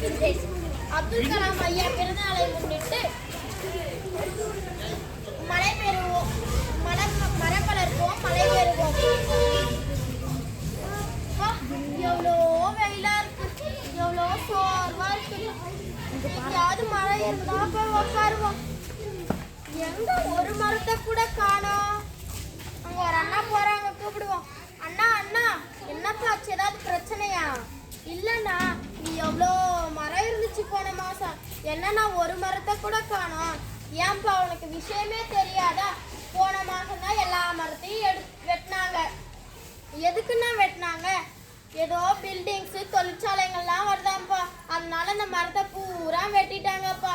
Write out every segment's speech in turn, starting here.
தெரிவிக்கின்றேன் அப்துல் கலாம் ஐயா பிறந்தநாளை முன்னிட்டு மழை பெறுவோம். மரம் மரம் வளர்ப்போம் மழை பெறுவோம். எவ்வளோ வெயிலா இருக்கு. எவ்வளோ சோர்வா இருக்கு. எங்கேயாவது மழை இருந்தா போய் உட்காருவோம் எங்க ஒரு மரத்தை கூட காணோம் அங்க ஒரு அண்ணா போறாங்க கூப்பிடுவோம். அண்ணா அண்ணா என்னப்பா ஆச்சு? ஏதாவது பிரச்சனையா? இல்லைண்ணா நீ எவ்வளோ போன மாசம். என்னண்ணா ஒரு மரத்தை கூட காணோம். ஏன்பா உனக்கு விஷயமே தெரியாதா? போன மாசம் தான் எல்லா மரத்தையும் எடு வெட்டினாங்க. எதுக்குன்னா வெட்டினாங்க? ஏதோ பில்டிங்ஸ் தொழிற்சாலைகள்லாம் வருதாம்ப்பா. அதனால அந்த மரத்தை பூரா வெட்டிட்டாங்கப்பா.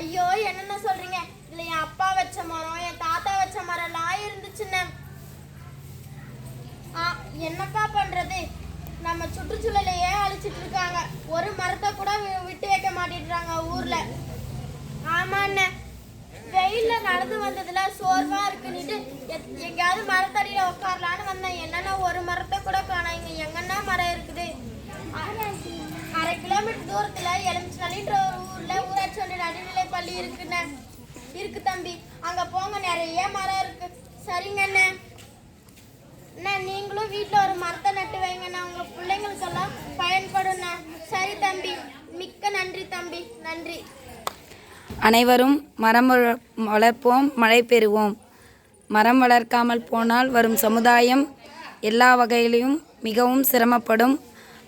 ஐயோ என்னென்ன சொல்றீங்க? இல்ல என் அப்பா வச்ச மரம் என் தாத்தா வச்ச மரம்லாம் இருந்துச்சுன்னு. ஆ என்னப்பா பண்றது? நம்ம சுற்றுச்சூழலையே ஊர்ல. ஆமா வெயில்ல நடந்து வந்ததுல சோர்வா இருக்குன்னுட்டு எத்- எங்கேயாவது மரத்தடியில உட்காரலான்னு வந்தேன். என்னன்னா ஒரு மரத்தை கூட காணோம் இங்க எங்கன்னா மரம் இருக்குது. அரை கிலோமீட்டர் தூரத்துல எலுமிச்சநல்லின்ற ஒரு ஊர்ல ஊராட்சி ஒன்றிய நடுநிலை பள்ளி இருக்குண்ணே. இருக்கு தம்பி. அங்க போங்க நிறைய மரம் இருக்கு. சரிங்க அண்ணே அண்ணா நீங்களும் வீட்டில் ஒரு மரத்தை நட்டு வைங்கண்ணா. உங்கள் பிள்ளைங்களுக்கெல்லாம் பயன்படும்ண்ணா சரி தம்பி மிக்க நன்றி தம்பி நன்றி அனைவரும் மரம் வளர்ப்போம் மழை பெறுவோம். மரம் வளர்க்காமல் போனால் வரும் சமுதாயம் எல்லா வகையிலும் மிகவும் சிரமப்படும்.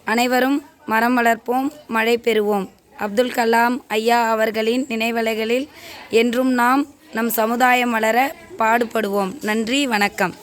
அனைவரும் மரம் வளர்ப்போம் மழை பெறுவோம். அப்துல் கலாம் ஐயா அவர்களின் நினைவலைகளில் என்றும் நாம் நம் சமுதாயம் வளர பாடுபடுவோம். நன்றி வணக்கம்.